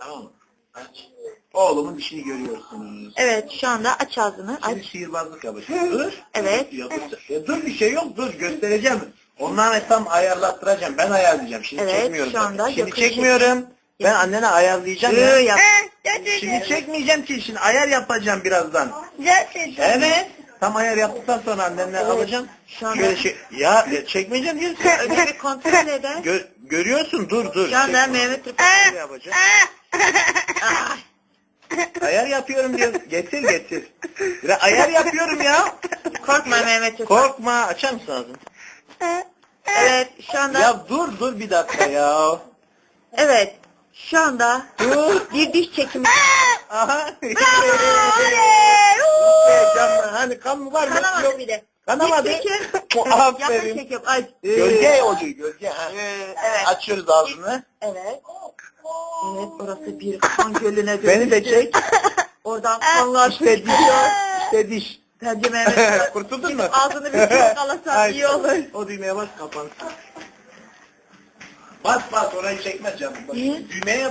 Tamam mı? Aç. Oğlumun dişini görüyorsunuz. Evet şu anda aç ağzını. Aç. Şimdi sihirbazlık yapacağım. Dur. Evet. Ya, dur. Ya dur bir şey yok dur göstereceğim. Onları tam ayarlattıracağım. Ben ayarlayacağım. Şimdi Evet, çekmiyorum. şu anda Şimdi Gökhan çekmiyorum. Ben annene ayarlayacağım ya. yap. Şimdi çekmeyeceğim ki şimdi ayar yapacağım birazdan. Evet. Evet. Tam ayar yaptıktan sonra annenle alacağım. Şu anda- Şöyle şey, ya e, çekmeyeceğim diyorsun. Önce bir kontrol eder. Gö- görüyorsun dur dur. Şu anda. Mehmet Rıfat. Ah, Ayar yapıyorum diyor. Getir getir. Ya ayar yapıyorum ya. Korkma Mehmet Rıfat. Korkma. Açar mısın ağzını? Evet şu anda Ya dur dur bir dakika ya. evet şu anda Dur. bir diş çekimi. Aha. Bravo, oley! Kan mı var mı? Kanamadı Yok. bir de. Kanamadı. Diş çekim. O, Yakın Aferin. çek yap. Ay. Gölge oluyor gölge. Ha. Evet. Açıyoruz ağzını. Evet. Evet orası bir kan gölüne dönüştü. Beni de çek. Oradan kanlar İşte diş. İşte diş. Bence Mehmet. Kurtuldun mu? Ağzını bir çok alasan Ay, iyi olur. O düğmeye bas kapansın. Bas bas orayı çekmez canım. Bak? Düğmeye